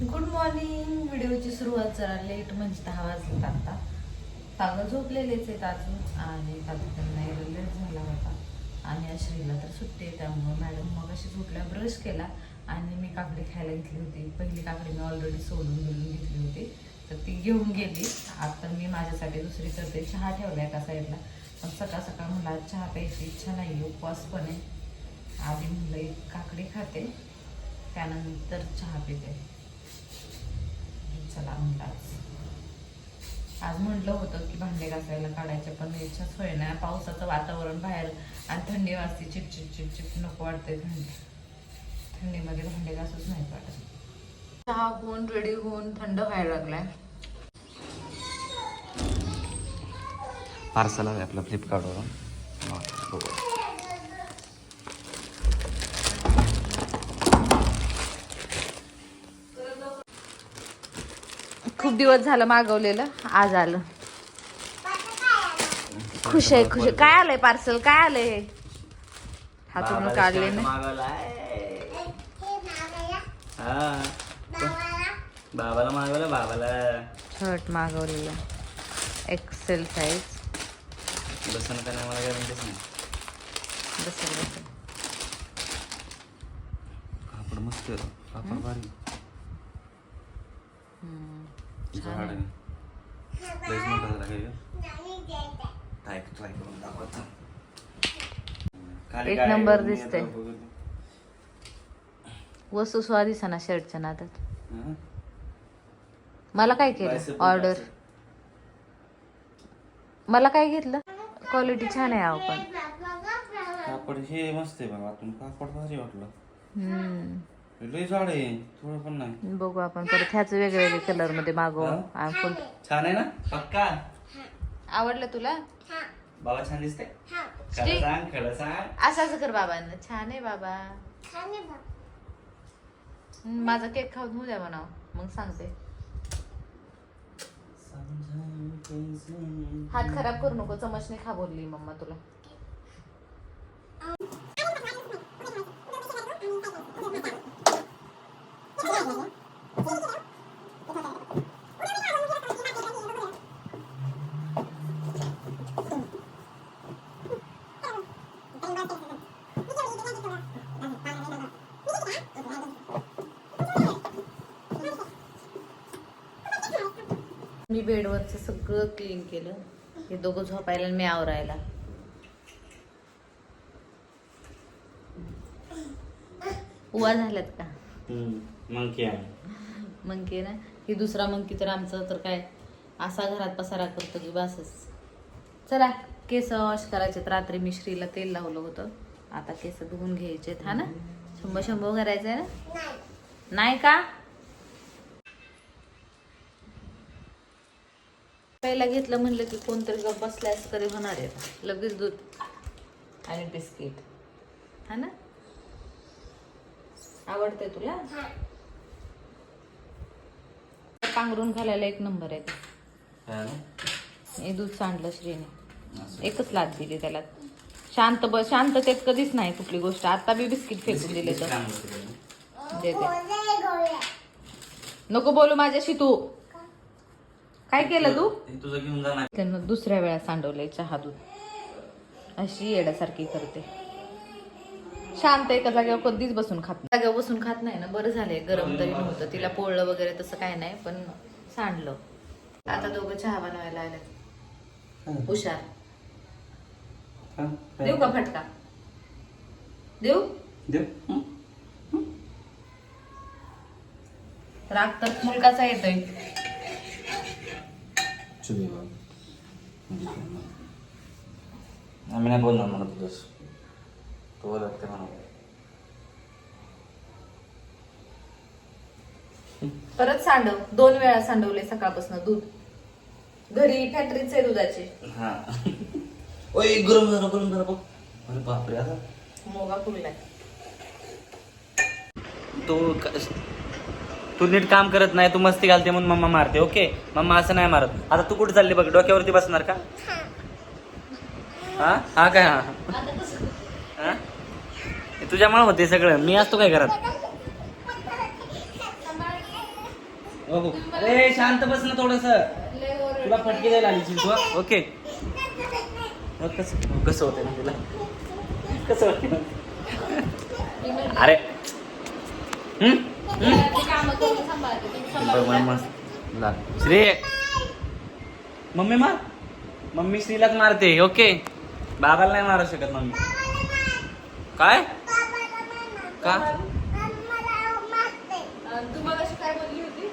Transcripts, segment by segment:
Good morning व्हिडिओची सुरुवात जरा late म्हणजे दहा वाजलेत आता. पागल झोपलेलेच आहेत अजून आणि त्यांना लेट झाला होता. आणि आश्रीला तर सुट्टी आहे त्यामुळं मॅडम मग अशी झोपल्या ब्रश केला आणि मी काकडी खायला घेतली होती. पहिली काकडी मी ऑलरेडी सोडून बिलून घेतली होती. तर ती घेऊन गेली. आता मी माझ्यासाठी दुसरी करते. चहा ठेवला एका साईडला पण सकाळ सकाळ म्हणलं आज चहा प्यायची इच्छा नाही उपवास पण आहे. आधी म्हणलं एक काकडी खाते त्यानंतर चहा पिते. चला म्हणलं आज. आज म्हटलं होतं की भांडे घासायला काढायचे पण इच्छाच होय ना पावसाचं वातावरण बाहेर आणि थंडी वाजते चिपचिप चिपचिप नको वाटते थंडी थंडीमध्ये भांडे घासूच नाही वाटत. चहा होऊन रेडी होऊन थंड व्हायला लागलाय. पार्सल आहे आपलं फ्लिपकार्टवरून खूप दिवस झालं मागवलेलं. आज आलं. खुश आहे खुश आहे. काय आलंय पार्सल काय आलंय हे? हातून बाबाला काढले ना. हा. बाबाला मागवला बाबाला. शर्ट मागवलेलं. एक्सेल साईज बसून का नाही मला काय म्हणतेच नाही. बसेल बसेल. कापड मस्त. कापड भारी. हम्म. झाड आहे लयच मोठा झाला काय ग? ट्राय ट्राय करून दाखवतो खाली एक? नंबर दिसतंय. बघू. वस्तू स्वादिसाना शर्टच्या नादात? मला काय केलं ऑर्डर. मला काय घेतलं क्वालिटी छान आहे अहो पण कापड हे मस्त आहे बाबा आतून कापड भारी वाटलं हम्म. लय झाड आहे. थोडं पण नाही. बघू आपण परत ह्याच वेगळे वेगळे कलरमध्ये मागवू? आणि फुल छान आहे ना? पक्का? आवडलं तुला? बाबा छान दिसते खरं. सांग खरं सांग. असं असं कर बाबांना. छान आहे बाबा. माझा केक खाऊन होऊ द्या म्हणाव. मग सांगते. हात खराब करू नको. चमचने खा बोलली मम्मा तुला. मी बेडवरचं सगळं क्लीन केलं. हे दोघं झोपायला मी आवरायला. उवा झाल्यात का? मंकी आहे. मंकी ना? ही दुसरा मंकी तर आमचं तर काय असा घरात पसारा करतो की बसच. चला केस वॉश करायचे रात्री मी श्रीला तेल लावलं होतं. आता केस धुवून घ्यायचे हा ना? शंभर शंभर करायचंय ना? नाही. का? पहिला घेतलं म्हणलं की कोणतरी गप बसल्यास कधी होणार आहे. लगेच दूध आणि बिस्किट. हा ना? आवडते तुला? पांघरून घालायला एक नंबर आहे ते. हा ना? हे दूध सांडलं श्रीने. एकच लाद दिली त्याला. शांत ब शांततेत कधीच नाही कुठली गोष्ट. आता बी बिस्किट फेकून दिले तर. देते नको बोलू माझ्याशी तू. काय केलं तू? तुझं घेऊन जाणार त्यांना दुसऱ्या वेळा सांडवलंय चहा दूध. अशी येड्यासारखी करते. शांत एका जागेवर कधीच बसून खात नाही. जागेवर बसून खात नाही ना. बरं झालंय. गरम तरी नव्हतं. तिला पोळलं वगैरे तसं काय नाही पण सांडलं. आता दोघं चहा बनवायला आले हुशार? देऊ का फटका? देऊ? देऊ. हं? राग तर मुलगाचा येतोय. आम्ही नाही बोलणार म्हणा तुझं तो बोलत ते म्हणा परत सांडव. दोन वेळा सांडवले सकाळपासून दूध. घरी फॅक्टरीच आहे दुधाची. हा. ओय गरम झालं गरम झालं बघ. अरे बापरे आता. मोगा फुगलाय तू क- तू नीट काम करत नाही तू मस्ती घालते म्हणून मम्मा मारते ओके? मम्मा असं नाही मारत. आता तू कुठे चालली बघ डोक्यावरती बसणार का? हा? हा काय हा हा? हे? तुझ्यामुळे होते सगळं. मी असतो काय घरात? बघू. अरे शांत बस ना थोडस. तुला फटके द्यायला आली तू ओके. मग कसं? कसं होते ना तुला? कसं वाटते अरे. श्री! मम्मी मार. मम्मी श्रीलाच मारते ओके? बाबाला नाही मारू शकत मम्मी. काय? का? तू मग अशी काय बोलली होती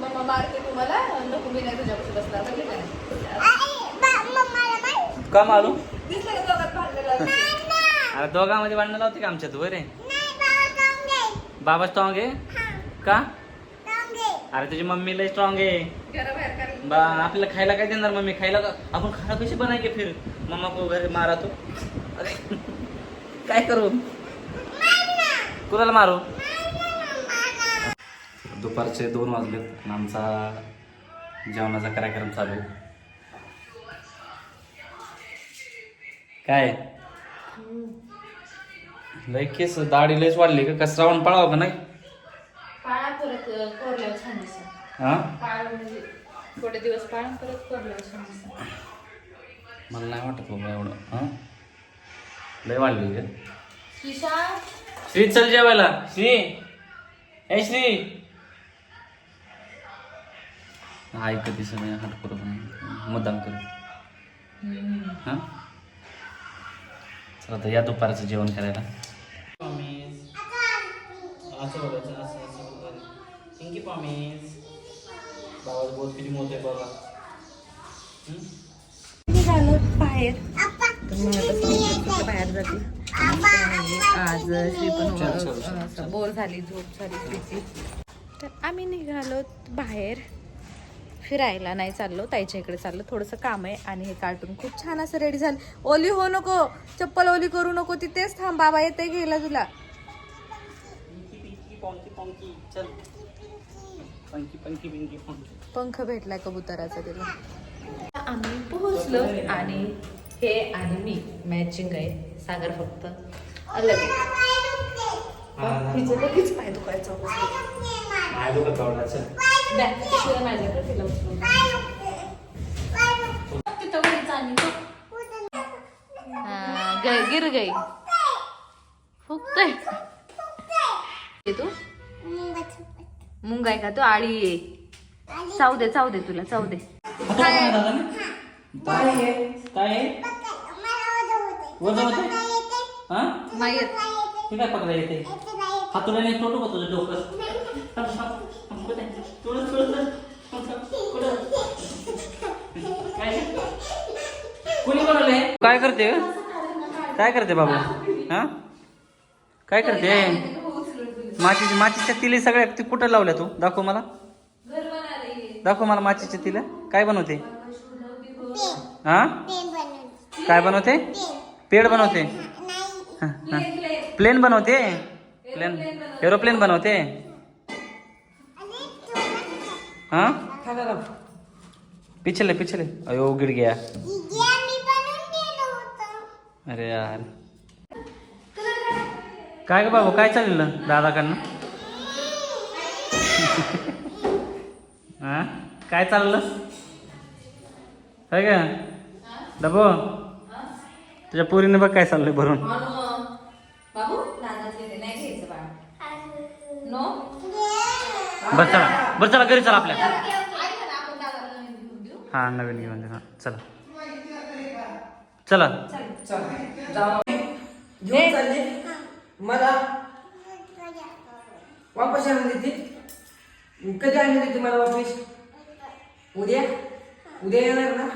मम्मा मारते तुम्हाला नको मी नाही बसणार का मारू? दिसलं का दोघात भांडलेलं? अरे दोघांमध्ये भांडणं लावते का आमच्यात? बरे बाबा स्ट्रॉंग आहे. का? अरे तुझी मम्मी लय स्ट्रॉंग आहे. बा आपल्याला खायला काय देणार मम्मी? खायला आपण खायला कशी बनायचे फिर? मम्मा को घरी मारा तो. अरे काय करू? कुणाला मारू? दुपारचे दोन वाजले आमचा जेवणाचा कार्यक्रम चालू काय? लय केस दाढी लयच वाढली का? कसं श्रावण पळावं का नाही? पाळा परत कोरल्यावर छान दिसतं. हा? पाळ म्हणजे थोडे दिवस पाळ परत कोरल्यावर छान दिसतं. मला नाही वाटत बाबा एवढं. हा? लय वाढली का? श्री चल जेवायला. श्री. ए श्री. ऐकते सगळे हट करू मुद्दाम करू. हा? चला तर या दुपारचं जेवण करायला. असं बघायचं असं असं बघायचं पिंकी पॉमीज बाबा बोल किती मोठे आहे बघा. निघालो बाहेर. बाहेर जाते. आज श्री पण बोर झाली झोप झाली तर आम्ही निघालो बाहेर. फिरायला नाही चाललो ताईच्या इकडे चाललो. थोडंसं काम आहे आणि हे कार्टून खूप छान असं रेडी झालं. ओली हो नको. चप्पल ओली करू नको. तिथेच थांब बाबा येते घ्यायला तुला. पिंकी पिंकी पॉंकी पॉंकी चल पंकी पंकी पिंकी पॉंकी पंख भेटलाय कबुतराचा तिला. आम्ही पोहोचलो आणि हे आणि मी मॅचिंग आहे. सागर फक्त अलग आहे तिचं लगेच पाय दुखायचा. काय चल माझ्याकडे तिला. तिथं वरच आणि. हा, गिर गई फुकतय तू मुंग आहे का तू आळी आहे चाव दे चाव दे तुला चाव दे काय हा नाही येत. हे काय पकडा येते हातुला नाही तोडू का तुझं डोकं? काय? कोणी बनवलंय काय करते? काय करते बाबू? हा? काय करते? माचीची माचीच्या तिले सगळ्या ती कुठं लावल्या तू? दाखव मला. दाखव मला माचीच्या तिला काय बनवते? हा? काय बनवते? पेड बनवते. प्लेन बनवते? प्लेन एरोप्लेन बनवते? हा? पिछले पिछले. अयो गिर गया. अरे यार. काय ग बाबू काय चाललेलं दादाकडनं? हा? काय चाललं? काय का डबो? तुझ्या पोरीने बघ काय चाललंय भरून बाबू दादातले ते नाही घ्यायचं बाळा नो बरं चला. बरं चला घरी चला आपल्या. हा नवीन घेऊन हा. चला. चला. घेऊन चालले. मला वापस आणून देते. कधी आणून देते मला वापस? उद्या? उद्या येणार ना?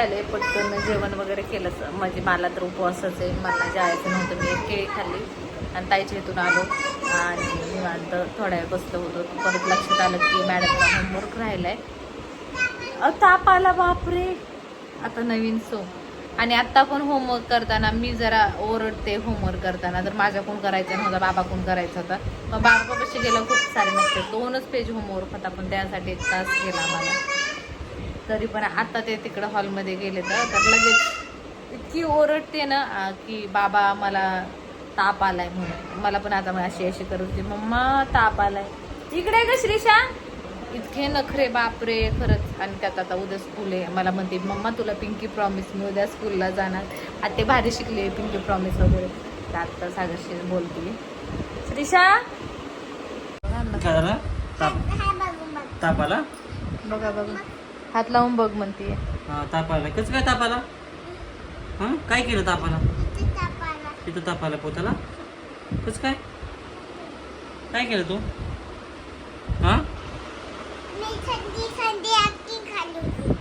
आले पटकन जेवण वगैरे केलं तर. म्हणजे मला तर उपवासच आहे. मला जायचं नव्हतं मी एक केळी खाल्ली. आणि ताईच्या इथून आलो. आणि निवांत थोड्या वेळ बसलो होतो. परत लक्षात आलं की मॅडमचा होमवर्क राहिलाय. आहे ताप आला बापरे! आता नवीन सो. आणि आत्ता पण होमवर्क करताना मी जरा ओरडते होमवर्क करताना. तर माझ्याकडून करायचा नव्हता बाबाकडून करायचा होता? मग बाबापाशी गेलं खूप सारे नसते दोनच पेज होमवर्क होता पण त्यासाठी एक तास गेला मला तरी पण आता ते तिकडं हॉलमध्ये गेले तर लगेच इतकी ओरडते ना की बाबा मला ताप आलाय म्हणून. मला पण आता अशी अशी करत होती मम्मा ताप आलाय. इकडे ग श्रीशा. इतके नखरे बापरे खरंच. आणि त्यात आता उद्या स्कूल आहे. मला म्हणते मम्मा तुला पिंकी प्रॉमिस मी उद्या स्कूलला जाणार. आता ते भारी शिकले पिंकी प्रॉमिस वगैरे. तर आता सागरशी बोलते. झालं ताप. ताप आला? बघा बघा. हात लावून बघ म्हणते. हा ताप आला. कसं काय ताप आला? हा? काय केलं तापाला तिथं ताप आला पोताला? कसं काय? काय केलं तू? हा?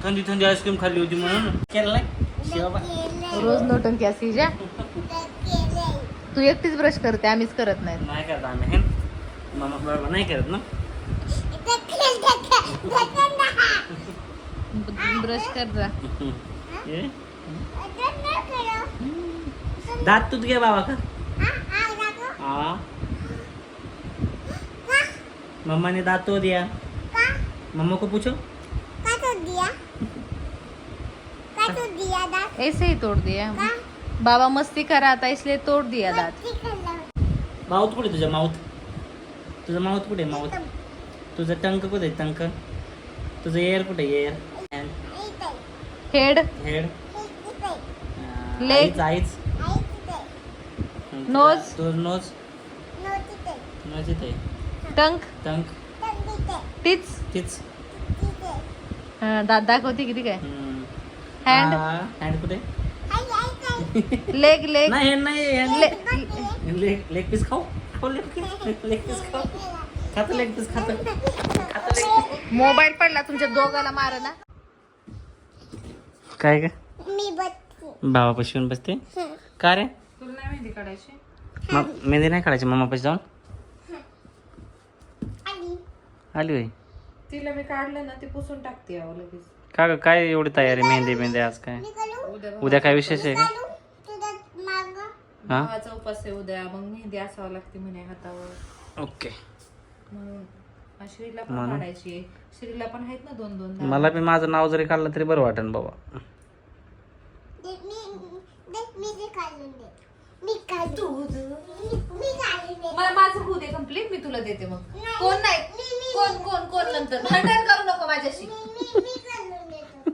थंडी थंडी आईस्क्रीम खाल्ली होती म्हणून. केलं रोज नोटंकी असते जा. तू एकटीच ब्रश करते आम्हीच करत नाही. नाही करत आम्ही हे मामा बरोबर नाही करत ना? ब्रश कर जा. हे? दात तूच घे बाबा का हा मम्मा ने दांत तो दिया. मम्मा को पूछो. ऐसे ही तोड़ दिया. बाबा मस्ती करा था इसलिए तोड़ दिया दांत. माउथ कुठे तुझं माउथ? तुझं माउथ कुठे माउथ? तुझं टंक कुठे टंक? तुझं एअर कुठे एअर हेड हेड Leg. आईच. Nose. तुझं नोज. नोज इथे टंक. टंक. टिच तीच. दात दाखवते किती काय. हँड हँड कुठे? लेग लेग नाही लेग लेग पीस खाऊ? खाऊ लेग पीस लेग पीस खाऊ? खात लेग पीस खात. खात लेग मोबाईल पडला तुमच्या दोघाला मार ना काय का बाबा पशी येऊन बसते? का रे? नाही मेहंदी काढायची? म- मेहंदी नाही काढायची मम्मा पशी जाऊन? आली. होय. तिला मी काढलं ना ती पुसून टाकते अहो लगेच. का ग काय एवढी तयारी मेहंदी मेहंदी आज काय? उद्या उद्या काय विशेष आहे का? हा? भावाचा उपास आहे उद्या. मग मेहंदी असावं लागते म्हणे हातावर. ओके. म्हणून आ, श्रीला पण म्हणून? काढायची आहे. श्रीला पण आहेत ना दोन दोन. मला बी माझं नाव जरी काढलं तरी बरं वाटेल बाबा. मला माझं होऊ दे कंप्लीट मी तुला देते मग. कोण नाही? कोण कोण कोण नंतर? भांडण करू नको माझ्याशी.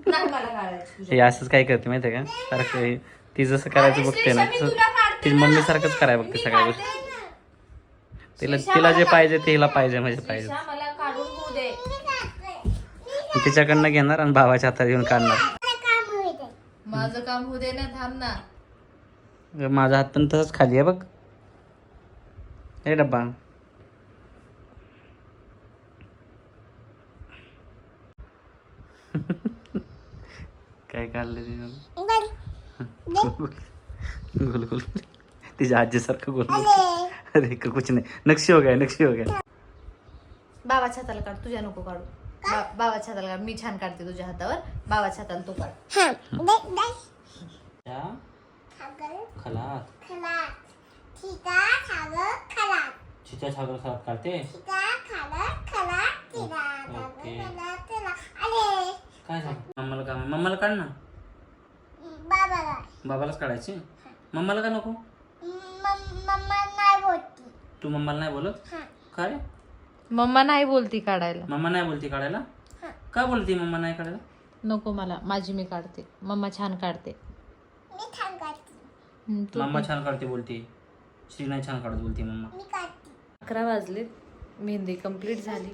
नाही मला काढायची हे असंच काय करते माहितीये का? सारखं हे- ती जसं करायचं अरे बघते ना मी तसं तुला काढते ती ना. मम्मी सारखंच करायला बघते मी सगळ्या गोष्टी. तिला तिला जे मला पाहिजे ते हिला पाहिजे म्हणजे पाहिजे श्रीषा, मला काढून होऊ दे. तिच्याकडनं घेणार आणि भावाच्या हातात येऊन काढणार. माझं काम होऊ दे ना थांब ना. माझा हात पण तसंच खाली आहे बघ. हे डब्बा. काय काढलं गोल गोल. तिच्या आजीसारखं गोल गोल. अरे का कुछ नाही. नक्षी हो गया नक्षी हो गया. बाबा छाताला काढ तुझ्या नको काढू. बा- बाबा छाताला काढ. मी छान काढते तुझ्या हातावर. बाबा छाताला तू काढ. त्या खलात. चिच्या छागल खराब काढते? काय सांग मम्माला का मम्माला काढ ना. बाबालाच काढायची? मम्माला का नको? तू मम्माला नाही बोलत? का रे? मम्मा नाही बोलती काढायला. मम्मा नाही बोलती काढायला? का बोलती मम्मा नाही काढायला? नको मला माझी मी काढते. मम्मा छान काढते. हम्म, तू मम्मा छान काढते बोलते. श्री नाही छान काढत बोलते मम्मा. अकरा वाजले मेहंदी कंप्लीट झाली.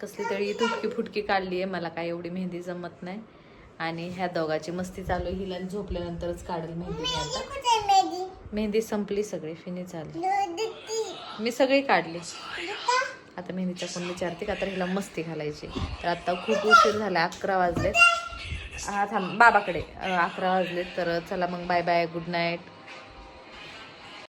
कसली तरी तुटकी फुटकी काढली आहे. मला काय एवढी मेहंदी जमत नाही. आणि ह्या दोघाची मस्ती चालू आहे. हिला झोपल्यानंतरच काढेल मेहंदी आता. मेहंदी संपली. सगळी फिनिश झाली. मी सगळी काढली. आता मेहंदीच्या कोण विचारते का? तर हिला मस्ती घालायची. तर आता खूप उशीर झाला. अकरा वाजले हा थांब. बाबाकडे. अकरा वाजले तर चला मग बाय बाय गुड नाईट